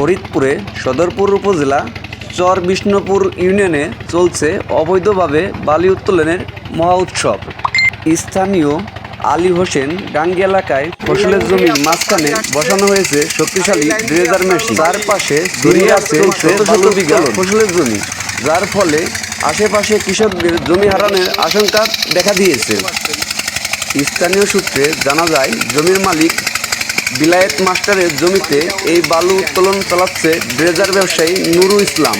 ফরিদপুরে সদরপুর উপজেলা চর বিষ্ণুপুর ইউনিয়নে চলছে অবৈধভাবে বালি উত্তোলনের মহা উৎসব। স্থানীয় আলী হোসেন ডাঙ্গি এলাকায় ফসলের জমির মাঝখানে বসানো হয়েছে শক্তিশালী ড্রেজার মেশিন। তার পাশে ছড়িয়ে আছে শত শত বিঘা ফসলের জমি যার ফলে আশেপাশে কৃষকদের জমি হারানোর আশঙ্কা দেখা দিয়েছে। স্থানীয় সূত্রে জানা যায় জমির মালিক বিলায়েত মাস্টারের জমিতে এই বালু উত্তোলন চালাচ্ছে ড্রেজার ব্যবসায়ী নুরু ইসলাম।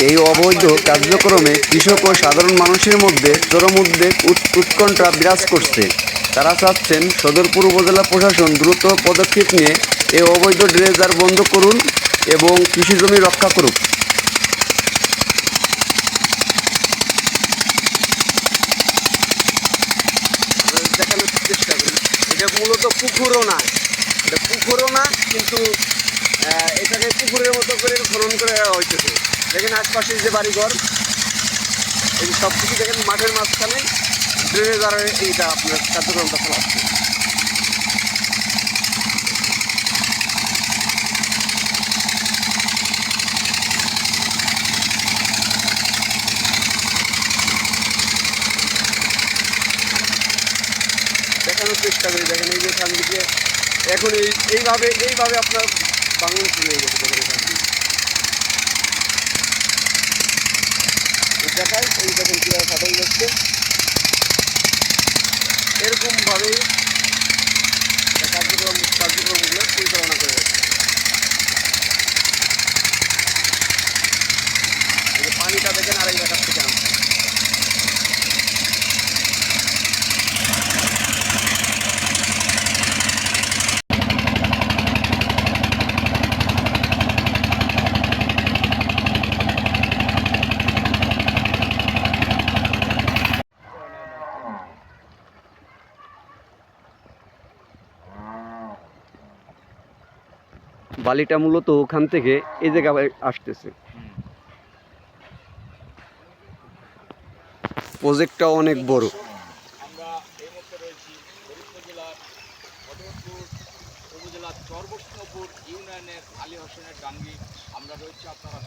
এই অবৈধ কার্যক্রমে কৃষক ও সাধারণ মানুষের মধ্যে চরম উদ্বেগ, উৎ- উৎকণ্ঠা বিরাজ করছে। তারা চাচ্ছেন সদরপুর উপজেলা প্রশাসন দ্রুত পদক্ষেপ নিয়ে এই অবৈধ ড্রেজার বন্ধ করুন এবং কৃষি জমি রক্ষা করুক দেখানোর চেষ্টা করি এটা মূলত পুকুরও না। এটা পুকুরও না, কিন্তু এখানে পুকুরের মতো করে খনন করে হইতেছে দেখেন আশপাশের যে বাড়িঘর, এই সব কিছু দেখেন মাঠের মাঝখানে ড্রেনে দ্বারা এইটা আপনার কার্যক্রমটা চালাচ্ছে। দেখানোর চেষ্টা করি। দেখেন এই যে থেকে এখন এই এইভাবে এইভাবে আপনার বাংলা হয়ে গেছে দেখেন এখান দেখায় এই দেখেন কীভাবে ফাটল যাচ্ছে এরকমভাবেই কার্যক্রম কার্যক্রমগুলো পরিচালনা করে যাচ্ছে এই যে পানিটা দেখেন আড়াই টাকার থেকে আনছে বালিটা মূলত ওখান থেকে এই জায়গায় আসতেছে। প্রজেক্টটা অনেক বড়। আমরা রয়েছি জেলার ইউনিয়নের আলী হোসেনের ডাঙ্গি আমরা রয়েছি আপনারা